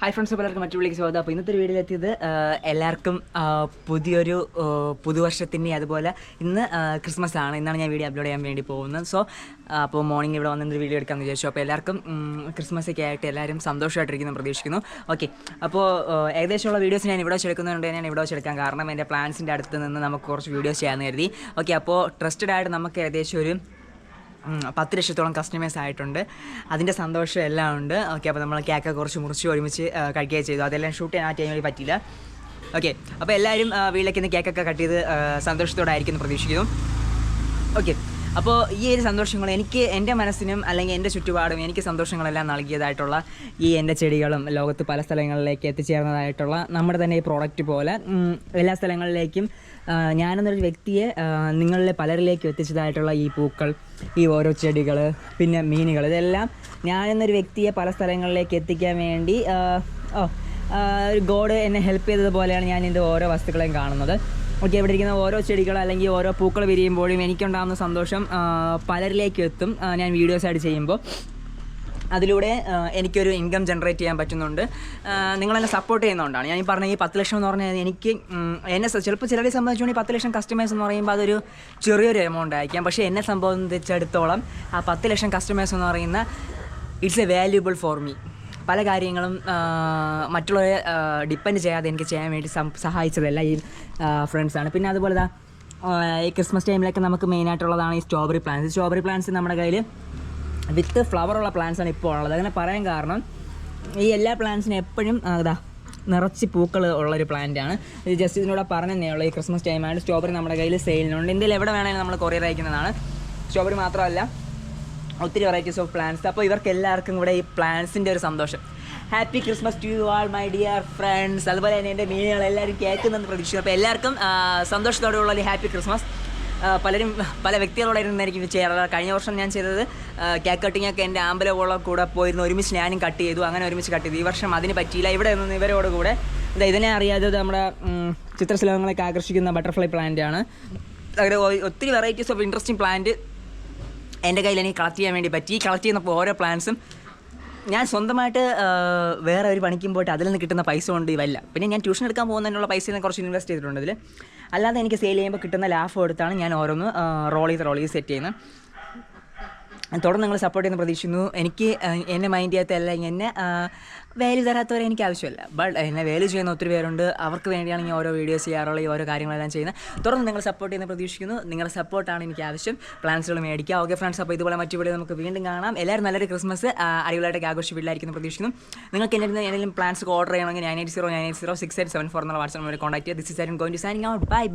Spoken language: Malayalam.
ഹായ് ഫ്രണ്ട്സ് എല്ലാവർക്കും മറ്റു വിളിക്ക് സ്വാഗതം. അപ്പോൾ ഇന്നത്തെ വീഡിയോയിൽ എത്തിയത് എല്ലാവർക്കും പുതിയൊരു പുതുവർഷത്തിന്റെ അതുപോലെ ഇന്ന് ക്രിസ്മസ് ആണ് ഇന്നാണ് ഞാൻ വീഡിയോ അപ്ലോഡ് ചെയ്യാൻ വേണ്ടി പോകുന്നത്. സോ അപ്പോൾ മോർണിംഗ് ഇവിടെ വന്നൊരു വീഡിയോ എടുക്കാമെന്ന് വിചാരിച്ചു. അപ്പോൾ എല്ലാവർക്കും ക്രിസ്മസ് ഒക്കെ ആയിട്ട് എല്ലാവരും സന്തോഷമായിട്ടിരിക്കുന്നു പ്രതീക്ഷിക്കുന്നു. ഓക്കെ. അപ്പോൾ ഏകദേശമുള്ള വീഡിയോസ് ഞാൻ ഇവിടെ വെച്ചെടുക്കുന്നുണ്ട്. ഞാൻ ഇവിടെ വെച്ചെടുക്കാൻ കാരണം എന്റെ പ്ലാൻസിന്റെ അടുത്ത് നിന്ന് നമുക്ക് കുറച്ച് വീഡിയോസ് ചെയ്യാമെന്ന് കരുതി. ഓക്കെ. അപ്പോൾ ട്രസ്റ്റഡ് ആയിട്ട് നമുക്ക് ഏകദേശം ഒരു പത്ത് ലക്ഷത്തോളം കസ്റ്റമേഴ്സ് ആയിട്ടുണ്ട്. അതിന്റെ സന്തോഷം എല്ലാം ഉണ്ട്. ഓക്കെ അപ്പോൾ നമ്മൾ കേക്ക് കുറച്ച് മുറിച്ച് ഒരുമിച്ച് കഴിക്കുക ചെയ്തു. അതെല്ലാം ഷൂട്ട് ചെയ്യാൻ ആ ടൈമിൽ പറ്റിയില്ല. ഓക്കെ അപ്പോൾ എല്ലാവരും വീട്ടിലേക്ക് ഇന്ന് കേക്കൊക്കെ കട്ട് ചെയ്ത് സന്തോഷത്തോടെ ആയിരിക്കും പ്രതീക്ഷിക്കുന്നു. ഓക്കെ അപ്പോൾ ഈ ഒരു സന്തോഷങ്ങൾ എനിക്ക് എന്റെ മനസ്സിനും അല്ലെങ്കിൽ എന്റെ ചുറ്റുപാടും എനിക്ക് സന്തോഷങ്ങളെല്ലാം നൽകിയതായിട്ടുള്ള ഈ എന്റെ ചെടികളും ലോകത്ത് പല സ്ഥലങ്ങളിലേക്ക് എത്തിച്ചേർന്നതായിട്ടുള്ള നമ്മുടെ തന്നെ ഈ പ്രോഡക്റ്റ് പോലെ. എല്ലാ സ്ഥലങ്ങളിലേക്കും ഞാനെന്നൊരു വ്യക്തിയെ നിങ്ങളിലെ പലരിലേക്കും എത്തിച്ചതായിട്ടുള്ള ഈ പൂക്കൾ ഈ ഓരോ ചെടികൾ പിന്നെ മീനുകൾ ഇതെല്ലാം ഞാനെന്നൊരു വ്യക്തിയെ പല സ്ഥലങ്ങളിലേക്ക് എത്തിക്കാൻ വേണ്ടി ഓ ഗോഡ് എന്നെ ഹെൽപ്പ് ചെയ്തതുപോലെയാണ് ഞാൻ ഇതിന്റെ ഓരോ വസ്തുക്കളെയും കാണുന്നത്. ഓക്കെ ഇവിടെ ഇരിക്കുന്ന ഓരോ ചെടികൾ അല്ലെങ്കിൽ ഓരോ പൂക്കൾ വിരിയുമ്പോഴും എനിക്കുണ്ടാകുന്ന സന്തോഷം പലരിലേക്ക് എത്തും ഞാൻ വീഡിയോസ് ആയിട്ട് ചെയ്യുമ്പോൾ. അതിലൂടെ എനിക്കൊരു ഇൻകം ജനറേറ്റ് ചെയ്യാൻ പറ്റുന്നുണ്ട്. നിങ്ങളെന്നെ സപ്പോർട്ട് ചെയ്യുന്നതുകൊണ്ടാണ്. ഞാൻ ഈ പറഞ്ഞ ഈ പത്ത് ലക്ഷം എന്ന് പറഞ്ഞാൽ എനിക്ക് എന്നെ ചിലപ്പോൾ ചിലരെ സംബന്ധിച്ചുകൊണ്ട് ഈ പത്ത് ലക്ഷം കസ്റ്റമേഴ്സ് എന്ന് പറയുമ്പോൾ അതൊരു ചെറിയൊരു എമൗണ്ട് ആയിരിക്കാം. പക്ഷേ എന്നെ സംബന്ധിച്ചിടത്തോളം ആ പത്ത് ലക്ഷം കസ്റ്റമേഴ്സ് എന്ന് പറയുന്ന it's a valuable for me പല കാര്യങ്ങളും മറ്റുള്ളവരെ ഡിപ്പെൻഡ് ചെയ്യാതെ എനിക്ക് ചെയ്യാൻ വേണ്ടി സഹായിച്ചതല്ല ഈ ഫ്രണ്ട്സാണ് പിന്നെ അതുപോലെ ആ, ഈ ക്രിസ്മസ് ടൈമിലൊക്കെ നമുക്ക് മെയിനായിട്ടുള്ളതാണ് ഈ സ്ട്രോബെറി പ്ലാന്റ്സ് സ്ട്രോബെറി പ്ലാന്റ്സ് നമ്മുടെ കയ്യിൽ വിത്ത് plants ആണ് ഇപ്പോൾ ഉള്ളത്. അങ്ങനെ പറയാൻ കാരണം ഈ എല്ലാ പ്ലാന്റ്സിനും എപ്പോഴും ഇതാ നിറച്ച് പൂക്കൾ ഉള്ളൊരു പ്ലാന്റ് ആണ്. ഇത് ജസ്റ്റ് ഇതിനോട് പറഞ്ഞതേ ഉള്ളൂ. ഈ ക്രിസ്മസ് ടൈമാണ് സ്ട്രോബെറി നമ്മുടെ കയ്യിൽ സെയിലിനുണ്ട് ഇന്ത്യയിൽ എവിടെ വേണമെങ്കിലും നമ്മൾ കൊറിയർ അയക്കുന്നതാണ്. സ്ട്രോബെറി മാത്രമല്ല ഒത്തിരി വെറൈറ്റീസ് ഓഫ് പ്ലാൻസ് അപ്പോൾ ഇവർക്ക് എല്ലാവർക്കും കൂടെ ഈ പ്ലാൻസിന്റെ ഒരു സന്തോഷം. Happy Christmas to you all my dear friends അതുപോലെ തന്നെ എന്റെ മീനുകൾ എല്ലാവരും കേൾക്കുന്നെന്ന് പ്രതീക്ഷിച്ചു അപ്പോൾ എല്ലാവർക്കും സന്തോഷത്തോടെയുള്ള ഒരു ഹാപ്പി ക്രിസ്മസ് പലരും പല വ്യക്തികളോടായിരുന്നു എനിക്ക് ഇത് ചെയ്യാറുള്ളത്. കഴിഞ്ഞ വർഷം ഞാൻ ചെയ്തത് കേക്ക് കട്ടിങ് ഒക്കെ എന്റെ ആമ്പലവോളം കൂടെ പോയിരുന്നു. ഒരുമിച്ച് ഞാനും കട്ട് ചെയ്തു. അങ്ങനെ ഒരുമിച്ച് കട്ട് ചെയ്തു. ഈ വർഷം അതിന് പറ്റിയില്ല. ഇവിടെ നിന്ന് ഇവരോട് കൂടെ ഇതാ ഇതിനെ അറിയാതെ നമ്മുടെ ചിത്രശലഭങ്ങളൊക്കെ ആകർഷിക്കുന്ന ബട്ടർഫ്ലൈ പ്ലാന്റ് ആണ്. അങ്ങനെ ഒത്തിരി വെറൈറ്റീസ് ഓഫ് ഇൻട്രസ്റ്റിംഗ് പ്ലാന്റ് എന്റെ കയ്യിൽ എനിക്ക് കളക്ട് ചെയ്യാൻ വേണ്ടി പറ്റി. കളക്ട് ചെയ്യുന്നപ്പോൾ ഓരോ പ്ലാൻസും ഞാൻ സ്വന്തമായിട്ട് വേറെ ഒരു പണിക്കും പോയിട്ട് അതിൽ നിന്ന് കിട്ടുന്ന പൈസ കൊണ്ട് ഇവല്ല പിന്നെ ഞാൻ ട്യൂഷൻ എടുക്കാൻ പോകുന്നതിനുള്ള പൈസ ഞാൻ കുറച്ച് ഇൻവെസ്റ്റ് ചെയ്തിട്ടുണ്ട് അതിൽ അല്ലാതെ എനിക്ക് സെയിൽ ചെയ്യുമ്പോൾ കിട്ടുന്ന ലാഭം എടുത്താണ് ഞാൻ ഓരോന്ന് റോൾ ചെയ്ത് റോൾ ചെയ്ത് സെറ്റ് ചെയ്യുന്നത്. തുടർന്ന് നിങ്ങൾ സപ്പോർട്ട് ചെയ്യുന്ന പ്രതീക്ഷിക്കുന്നു. എനിക്ക് എന്നെ മൈൻഡ് ചെയ്യാത്ത അല്ലെങ്കിൽ എന്നെ വാല്യൂ തരാത്തവരെ എനിക്ക് ആവശ്യമില്ല. ബട്ട് എന്നെ വാല്യൂ ചെയ്യുന്ന ഒത്തിരി പേരുണ്ട്. അവർക്ക് വേണ്ടിയാണ് ഞാൻ ഓരോ വീഡിയോസ് ചെയ്യാറുള്ള ഈ ഓരോ കാര്യങ്ങളെല്ലാം ചെയ്യുന്നത്. തുടർന്ന് നിങ്ങൾ സപ്പോർട്ട് ചെയ്യുന്ന പ്രതീക്ഷിക്കുന്നു. നിങ്ങളുടെ സപ്പോർട്ടാണ് എനിക്ക് ആവശ്യം. പ്ലാൻസുകൾ മേടിക്കുക. ഓക്കെ ഫ്രണ്ട്സ് അപ്പോൾ ഇതുപോലെ മറ്റു വീഡിയോ നമുക്ക് വീണ്ടും കാണാം. എല്ലാവരും നല്ലൊരു ക്രിസ്മസ് അടിപൊളിയായിട്ട് ആഘോഷിച്ച് വീട്ടിലായിരിക്കുന്നു പ്രതീക്ഷിക്കുന്നു. നിങ്ങൾക്ക് എന്റെ എന്തെങ്കിലും പ്ലാൻസ് ഓർഡർ ചെയ്യണമെങ്കിൽ nine eight zero nine eight zero six eight seven four എന്നുള്ള വാട്സ്ആപ്പ് കോൺടാക്ട് ചെയ്യുക. ദിസ് ഇസ് ആരും going to signing out bye bye